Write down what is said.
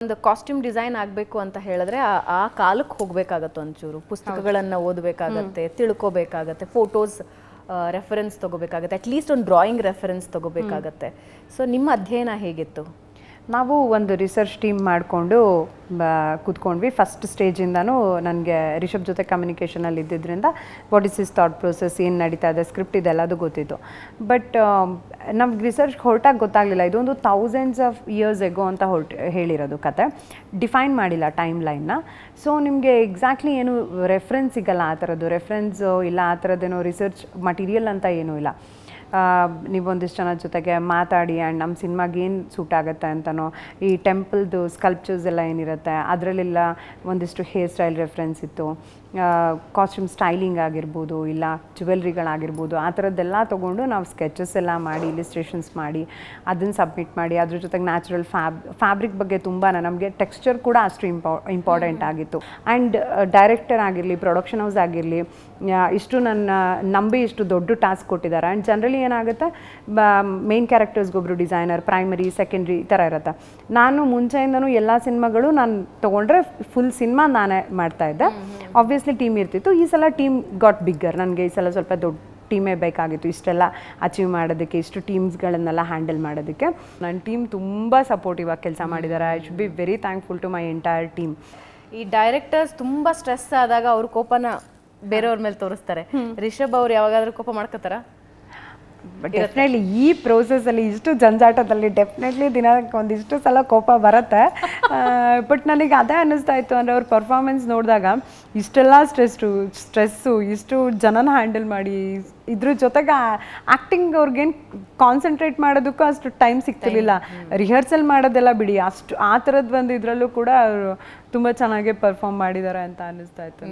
ಒಂದು costume design ಆಗಬೇಕು ಅಂತ ಹೇಳಿದ್ರೆ ಆ- ಕಾಲಕ್ಕೆ ಹೋಗ್ಬೇಕಾಗತ್ತೆ ಒಂಚೂರು. ಪುಸ್ತಕಗಳನ್ನು ಓದಬೇಕಾಗತ್ತೆ ತಿಳ್ಕೊಬೇಕಾಗತ್ತೆ ಫೋಟೋಸ್ ರೆಫರೆನ್ಸ್ ತಗೋಬೇಕಾಗತ್ತೆ ಅಟ್ಲೀಸ್ಟ್ ಒಂದು ಡ್ರಾಯಿಂಗ್ ರೆಫರೆನ್ಸ್ ತಗೋಬೇಕಾಗತ್ತೆ. ಸೊ ನಿಮ್ಮ ಅಧ್ಯಯನ ಹೇಗಿತ್ತು? ನಾವು ಒಂದು ರಿಸರ್ಚ್ ಟೀಮ್ ಮಾಡಿಕೊಂಡು ಕೂತ್ಕೊಂಡ್ವಿ. ಫಸ್ಟ್ ಸ್ಟೇಜಿಂದನೂ ನನಗೆ ರಿಷಬ್ ಜೊತೆ ಕಮ್ಯುನಿಕೇಷನಲ್ಲಿ ಇದ್ದಿದ್ದರಿಂದ what is is thought process ಏನು ನಡೀತಾ ಇದೆ ಸ್ಕ್ರಿಪ್ಟ್ ಇದೆಲ್ಲದು ಗೊತ್ತಿತ್ತು. ಬಟ್ ನಮ್ಗೆ ರಿಸರ್ಚ್ ಹೊರಟಾಗ ಗೊತ್ತಾಗಲಿಲ್ಲ. ಇದೊಂದು ಥೌಸಂಡ್ಸ್ ಆಫ್ ಇಯರ್ಸ್ ಎಗೋ ಅಂತ ಹೊರಟು, ಹೇಳಿರೋದು ಕತೆ. ಡಿಫೈನ್ ಮಾಡಿಲ್ಲ ಟೈಮ್ ಲೈನ್ನ ಸೊ ನಿಮಗೆ ಎಕ್ಸಾಕ್ಟ್ಲಿ ಏನು ರೆಫರೆನ್ಸ್ ಸಿಗಲ್ಲ ಆ ಥರದ್ದು. ರೆಫ್ರೆನ್ಸು ಇಲ್ಲ ಆ ಥರದ್ದೇನೋ ರಿಸರ್ಚ್ ಮಟೀರಿಯಲ್ ಅಂತ ಏನೂ ಇಲ್ಲ. ನೀವೊಂದಿಷ್ಟು ಜನ ಜೊತೆಗೆ ಮಾತಾಡಿ ಆ್ಯಂಡ್ ನಮ್ಮ ಸಿನಿಮಾಗೆ ಏನು ಸೂಟ್ ಆಗುತ್ತೆ ಅಂತನೋ, ಈ ಟೆಂಪಲ್ದು ಸ್ಕಲ್ಪ್ಚರ್ಸ್ ಎಲ್ಲ ಏನಿರುತ್ತೆ, ಅದರಲ್ಲೆಲ್ಲ ಒಂದಿಷ್ಟು ಹೇರ್ ಸ್ಟೈಲ್ ರೆಫರೆನ್ಸ್ ಇತ್ತು ಕಾಸ್ಟ್ಯೂಮ್ ಸ್ಟೈಲಿಂಗ್ ಆಗಿರ್ಬೋದು, ಇಲ್ಲ ಜ್ಯುವೆಲ್ರಿಗಳಾಗಿರ್ಬೋದು ಆ ಥರದ್ದೆಲ್ಲ ತೊಗೊಂಡು ನಾವು ಸ್ಕೆಚಸ್ ಎಲ್ಲ ಮಾಡಿ ಇಲಿಸ್ಟ್ರೇಷನ್ಸ್ ಮಾಡಿ, ಅದನ್ನು ಸಬ್ಮಿಟ್ ಮಾಡಿ. ಅದ್ರ ಜೊತೆಗೆ ನ್ಯಾಚುರಲ್ ಫ್ಯಾಬ್ ಫ್ಯಾಬ್ರಿಕ್ ಬಗ್ಗೆ ತುಂಬಾ ನಮಗೆ ಟೆಕ್ಸ್ಚರ್ ಕೂಡ ಅಷ್ಟು ಇಂಪಾ ಇಂಪಾರ್ಟೆಂಟ್ ಆಗಿತ್ತು. ಆ್ಯಂಡ್ ಡೈರೆಕ್ಟರ್ ಆಗಿರಲಿ ಪ್ರೊಡಕ್ಷನ್ ಹೌಸ್ ಆಗಿರಲಿ ಇಷ್ಟು ನನ್ನ, ನಂಬಿ ಇಷ್ಟು ದೊಡ್ಡ ಟಾಸ್ಕ್ ಕೊಟ್ಟಿದ್ದಾರೆ. ಆ್ಯಂಡ್ ಜನರಲಿ ಏನಾಗುತ್ತೆ? ಮೇನ್ ಕ್ಯಾರೆಕ್ಟರ್ಸ್ಗೊಬ್ರು ಡಿಸೈನರ್ ಪ್ರೈಮರಿ ಸೆಕೆಂಡ್ರಿ ಈ ಥರ ಇರುತ್ತೆ. ನಾನು ಮುಂಚೆಯಿಂದನೂ ಎಲ್ಲ ಸಿನಿಮಾಗಳು ನಾನು ತೊಗೊಂಡ್ರೆ ಫುಲ್ ಸಿನಿಮಾ ನಾನೇ ಮಾಡ್ತಾ ಇದ್ದೆ. ಆಬ್ವಿಯಸ್ಲಿ ಟೀಮ್ ಇರ್ತಿತ್ತು. ಈ ಸಲ ಟೀಮ್ ಗಾಟ್ ಬಿಗ್ಗರ್ ನನಗೆ ಈ ಸಲ ಸ್ವಲ್ಪ ದೊಡ್ಡ ಟೀಮೇ ಬೇಕಾಗಿತ್ತು ಇಷ್ಟೆಲ್ಲ ಅಚೀವ್ ಮಾಡೋದಕ್ಕೆ ಇಷ್ಟು ಟೀಮ್ಸ್ಗಳನ್ನೆಲ್ಲ ಹ್ಯಾಂಡಲ್ ಮಾಡೋದಕ್ಕೆ. ನನ್ನ ಟೀಮ್ ತುಂಬ ಸಪೋರ್ಟಿವ್ ಆಗಿ ಕೆಲಸ ಮಾಡಿದ್ದಾರೆ I should be very thankful to my entire team ಈ ಡೈರೆಕ್ಟರ್ಸ್ ತುಂಬಾ ಸ್ಟ್ರೆಸ್ ಆದಾಗ ಅವ್ರ ಕೋಪನ ಬೇರೆಯವ್ರ ಮೇಲೆ ತೋರಿಸ್ತಾರೆ. ರಿಷಬ್ ಅವ್ರು ಯಾವಾಗಾದ್ರೂ ಕೋಪ ಮಾಡ್ಕೋತಾರ? ಡೆಫಿನೆಟ್ಲಿ ಈ ಪ್ರೋಸೆಸ್ಸಲ್ಲಿ ಇಷ್ಟು ಜಂಜಾಟದಲ್ಲಿ ಡೆಫಿನೆಟ್ಲಿ ದಿನಕ್ಕೆ ಒಂದಿಷ್ಟು ಸಲ ಕೋಪ ಬರುತ್ತೆ. ಬಟ್ ನನಗೆ ಅದೇ ಅನ್ನಿಸ್ತಾ ಇತ್ತು ಅಂದರೆ ಅವ್ರ ಪರ್ಫಾರ್ಮೆನ್ಸ್ ನೋಡಿದಾಗ ಇಷ್ಟೆಲ್ಲ ಸ್ಟ್ರೆಸ್ಸು ಸ್ಟ್ರೆಸ್ಸು ಇಷ್ಟು ಜನನ ಹ್ಯಾಂಡಲ್ ಮಾಡಿ ಇದ್ರ ಜೊತೆಗೆ ಆ್ಯಕ್ಟಿಂಗ್ ಅವ್ರಿಗೇನು ಕಾನ್ಸಂಟ್ರೇಟ್ ಮಾಡೋದಕ್ಕೂ ಅಷ್ಟು ಟೈಮ್ ಸಿಗ್ತಿರ್ಲಿಲ್ಲ. ರಿಹರ್ಸಲ್ ಮಾಡೋದೆಲ್ಲ ಬಿಡಿ ಅಷ್ಟು ಆ ಥರದ್ದು ಒಂದು ಇದರಲ್ಲೂ ಕೂಡ ಅವರು ತುಂಬ ಚೆನ್ನಾಗಿ ಪರ್ಫಾರ್ಮ್ ಮಾಡಿದ್ದಾರೆ ಅಂತ ಅನ್ನಿಸ್ತಾ ಇತ್ತು.